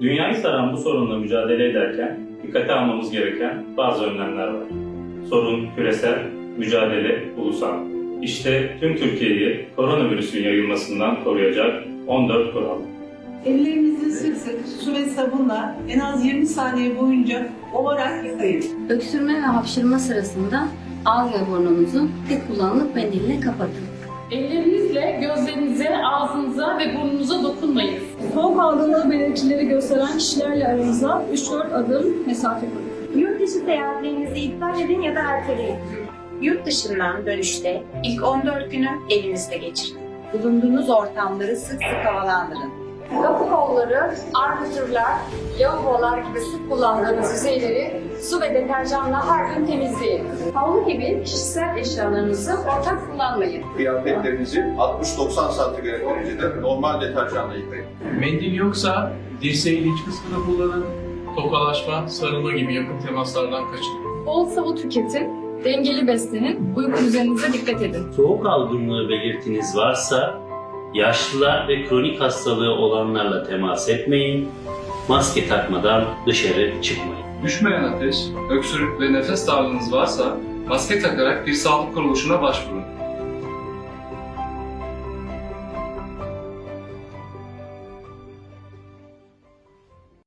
Dünyayı saran bu sorunla mücadele ederken dikkate almamız gereken bazı önlemler var. Sorun küresel, mücadele ulusal. İşte tüm Türkiye'yi koronavirüsün yayılmasından koruyacak 14 kural. Ellerinizi sık sık su ve sabunla en az 20 saniye boyunca ovarak yıkayın. Öksürme ve hapşırma sırasında ağız ve burnunuzu tek kullanımlık mendille kapatın. Ellerinizle gözlerinize, ağzınıza ve burnunuza dokunmayın. Soğuk algınlığı belirtileri gösteren kişilerle aranızda 3-4 adım mesafe koyun. Yurt dışı seyahatlerinizi iptal edin ya da erteleyin. Yurt dışından dönüşte ilk 14 günü evinizde geçirin. Bulunduğunuz ortamları sık sık havalandırın. Kapı kolları, armatürler, lavabolar gibi sık kullandığınız yüzeyleri su ve deterjanla her gün temizleyin. Havlu gibi kişisel eşyalarınızı ortak kullanmayın. Kıyafetlerinizi 60-90 santigrat derecede normal deterjanla yıkayın. Mendil yoksa dirseğin iç kısmını kullanın. Tokalaşma, sarılma gibi yakın temaslardan kaçının. Bol sıvı tüketin, dengeli beslenin, uyku düzeninize dikkat edin. Soğuk algınlığı belirtiniz varsa yaşlılar ve kronik hastalığı olanlarla temas etmeyin. Maske takmadan dışarı çıkmayın. Düşmeyen ateş, öksürük ve nefes darlığınız varsa maske takarak bir sağlık kuruluşuna başvurun.